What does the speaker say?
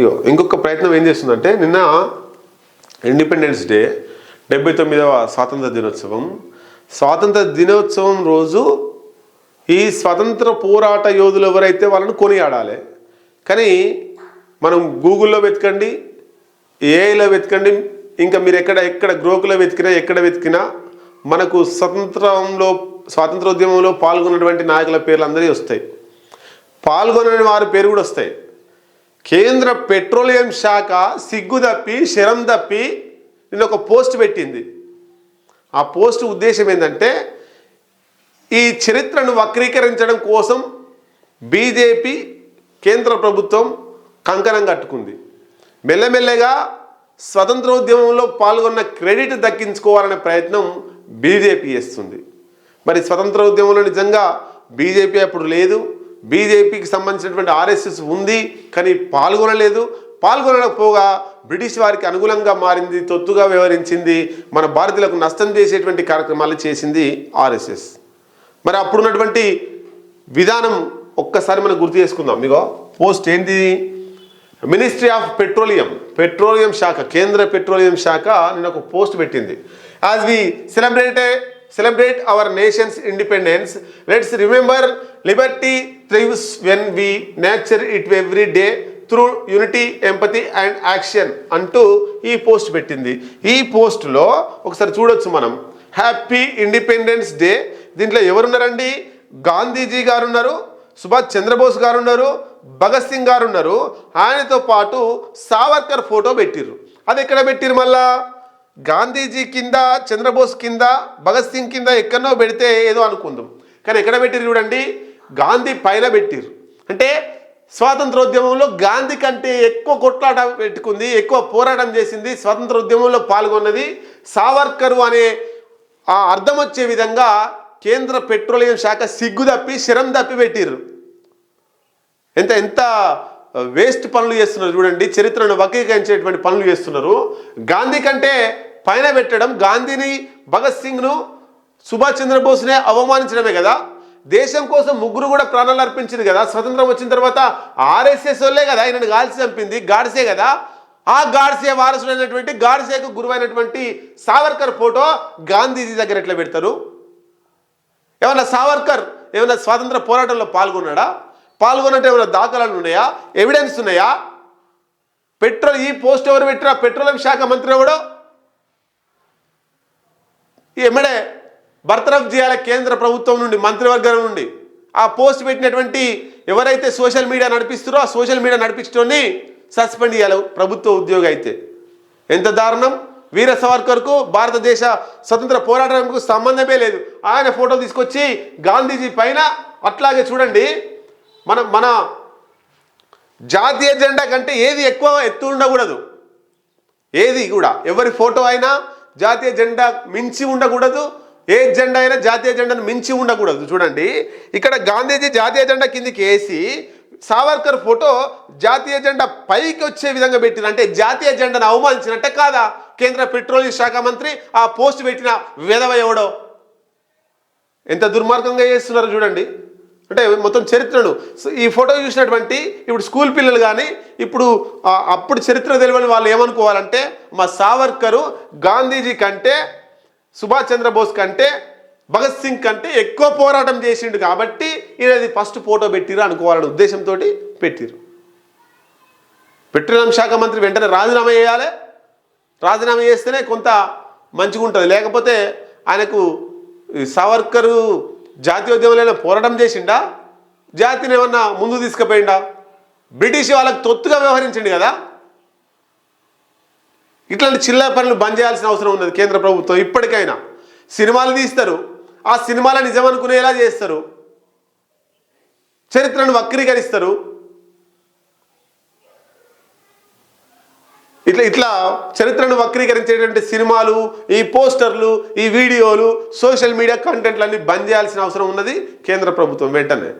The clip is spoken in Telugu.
ఇగో ఇంకొక ప్రయత్నం ఏం చేస్తుందంటే నిన్న ఇండిపెండెన్స్ డే డెబ్బై తొమ్మిదవ స్వాతంత్ర దినోత్సవం. స్వాతంత్ర దినోత్సవం రోజు ఈ స్వతంత్ర పోరాట యోధులు ఎవరైతే వాళ్ళని కొనియాడాలి. కానీ మనం గూగుల్లో వెతకండి ఏఐలో వెతకండి ఇంకా మీరు ఎక్కడ ఎక్కడ గ్రోకులో వెతికినా ఎక్కడ వెతికినా మనకు స్వతంత్రంలో స్వాతంత్రోద్యమంలో పాల్గొన్నటువంటి నాయకుల పేర్లు అందరికీ వస్తాయి. పాల్గొనని వారి పేరు కూడా వస్తాయి. కేంద్ర పెట్రోలియం శాఖ సిగ్గు తప్పి శరం తప్పి నిన్న ఒక పోస్ట్ పెట్టింది. ఆ పోస్ట్ ఉద్దేశం ఏంటంటే ఈ చరిత్రను వక్రీకరించడం కోసం బీజేపీ కేంద్ర ప్రభుత్వం కంకణం కట్టుకుంది. మెల్లమెల్లగా స్వతంత్రోద్యమంలో పాల్గొన్న క్రెడిట్ దక్కించుకోవాలనే ప్రయత్నం బీజేపీ చేస్తుంది. మరి స్వతంత్రోద్యమంలో నిజంగా బీజేపీ అప్పుడు లేదు. బీజేపీకి సంబంధించినటువంటి ఆర్ఎస్ఎస్ ఉంది కానీ పాల్గొనలేదు. పాల్గొనకపోగా బ్రిటిష్ వారికి అనుకూలంగా మారింది తొత్తుగా వ్యవహరించింది మన భారతీయులకు నష్టం చేసేటువంటి కార్యక్రమాలు చేసింది ఆర్ఎస్ఎస్. మరి అప్పుడున్నటువంటి విధానం ఒక్కసారి మనం గుర్తు చేసుకుందాం. మీకు పోస్ట్ ఏంటి మినిస్ట్రీ ఆఫ్ పెట్రోలియం పెట్రోలియం శాఖ కేంద్ర పెట్రోలియం శాఖ నేను ఒక పోస్ట్ పెట్టింది. As we celebrate celebrate our nation's independence let's remember liberty thrives when we nurture it every day through unity empathy and action అంటూ ఈ పోస్ట్ పెట్టింది. ఈ పోస్ట్లో ఒకసారి చూడొచ్చు మనం. హ్యాపీ ఇండిపెండెన్స్ డే దీంట్లో ఎవరున్నారండి? గాంధీజీ గారు ఉన్నారు సుభాష్ చంద్రబోస్ గారు ఉన్నారు భగత్ సింగ్ గారు ఉన్నారు ఆయనతో పాటు సావర్కర్ ఫోటో పెట్టిర్రు. అది ఎక్కడ పెట్టిర్రు మళ్ళా? గాంధీజీ కింద చంద్రబోస్ కింద భగత్ సింగ్ కింద ఎక్కడనో పెడితే ఏదో అనుకుందాం. కానీ ఎక్కడ పెట్టిరు చూడండి? గాంధీ పైన పెట్టిరు అంటే స్వాతంత్రోద్యమంలో గాంధీ కంటే ఎక్కువ కొట్లాట పెట్టుకుంది ఎక్కువ పోరాటం చేసింది స్వాతంత్రోద్యమంలో పాల్గొన్నది సావర్కరు అనే ఆ అర్థం వచ్చే విధంగా కేంద్ర పెట్రోలియం శాఖ సిగ్గు తప్పి శరం తప్పి పెట్టిర్రు. ఎంత ఎంత వేస్ట్ పనులు చేస్తున్నారు. చూడండి చరిత్రను వక్రీకరించేటువంటి పనులు చేస్తున్నారు. గాంధీ కంటే పైన పెట్టడం గాంధీని భగత్ సింగ్ను సుభాష్ చంద్రబోస్నే అవమానించడమే కదా. దేశం కోసం ముగ్గురు కూడా ప్రాణాలు అర్పించింది కదా. స్వతంత్రం వచ్చిన తర్వాత ఆర్ఎస్ఎస్ వాళ్ళే కదా ఆయనను గాల్సి చంపింది గాడ్సే కదా. ఆ గాడ్సే వారసుడైనటువంటి గాడ్సేకు గురువైనటువంటి సావర్కర్ ఫోటో గాంధీజీ దగ్గర ఎట్లా పెడతారు? ఏమన్నా సావర్కర్ ఏమైనా స్వాతంత్ర పోరాటంలో పాల్గొన్నాడా? పాల్గొన్నట్టు ఏమైనా దాఖలాలు ఉన్నాయా? ఎవిడెన్స్ ఉన్నాయా? పెట్రోల్ ఈ పోస్ట్ ఎవరు పెట్టినా పెట్రోలియం శాఖ మంత్రి ఎవడో? ఈ ఎమ్మడే బర్తరఫ్ చేయాలి కేంద్ర ప్రభుత్వం నుండి మంత్రివర్గం నుండి ఆ పోస్ట్ పెట్టినటువంటి ఎవరైతే సోషల్ మీడియా నడిపిస్తారో ఆ సోషల్ మీడియా నడిపించడాన్ని సస్పెండ్ చేయాలి ప్రభుత్వ ఉద్యోగి అయితే. ఎంత దారుణం? వీర సవర్కర్కు భారతదేశ స్వతంత్ర పోరాటానికి సంబంధమే లేదు. ఆయన ఫోటో తీసుకొచ్చి గాంధీజీ పైన అట్లాగే చూడండి మన మన జాతీయ జెండా కంటే ఏది ఎక్కువ ఎత్తు ఉండకూడదు. ఏది కూడా. ఎవరి ఫోటో అయినా జాతీయ జెండా మించి ఉండకూడదు. ఏ జెండా అయినా జాతీయ జెండాను మించి ఉండకూడదు. చూడండి ఇక్కడ గాంధీజీ జాతీయ జెండా కిందికి వేసి సావర్కర్ ఫోటో జాతీయ జెండా పైకి వచ్చే విధంగా పెట్టిన అంటే జాతీయ జెండాను అవమానించినట్టే కాదా? కేంద్ర పెట్రోలియం శాఖ మంత్రి ఆ పోస్ట్ పెట్టిన విధవ ఎవడో? ఎంత దుర్మార్గంగా చేస్తున్నారో చూడండి. అంటే మొత్తం చరిత్రను ఈ ఫోటో చూసినటువంటి ఇప్పుడు స్కూల్ పిల్లలు కానీ ఇప్పుడు అప్పుడు చరిత్ర తెలియని వాళ్ళు ఏమనుకోవాలంటే మా సావర్కరు గాంధీజీ కంటే సుభాష్ చంద్రబోస్ కంటే భగత్ సింగ్ కంటే ఎక్కువ పోరాటం చేసిండు కాబట్టి ఈయనది ఫస్ట్ ఫోటో పెట్టిరు అనుకోవాలనే ఉద్దేశంతో పెట్టిరు పెట్రోలియం శాఖ మంత్రి వెంటనే రాజీనామా చేయాలి. రాజీనామా చేస్తేనే కొంత మంచిగా ఉంటుంది లేకపోతే ఆయనకు ఈ సావర్కరు జాతీయోద్యమంలో పోరాటం చేసిండా? జాతిని ఏమన్నా ముందు తీసుకుపోయిండా? బ్రిటిష్ వాళ్ళకి తొత్తుగా వ్యవహరించండి కదా? ఇట్లాంటి చిల్లర పనులు బంద్ చేయాల్సిన అవసరం ఉన్నది కేంద్ర ప్రభుత్వం ఇప్పటికైనా. సినిమాలు తీస్తారు. ఆ సినిమాల నిజం అనుకునేలా చేస్తారు. చరిత్రను వక్రీకరిస్తారు. ఇట్లా ఇట్లా చరిత్రను వక్రీకరించేటువంటి సినిమాలు ఈ పోస్టర్లు ఈ వీడియోలు సోషల్ మీడియా కంటెంట్లన్నీ బంద్ చేయాల్సిన అవసరం ఉన్నది కేంద్ర ప్రభుత్వం వెంటనే.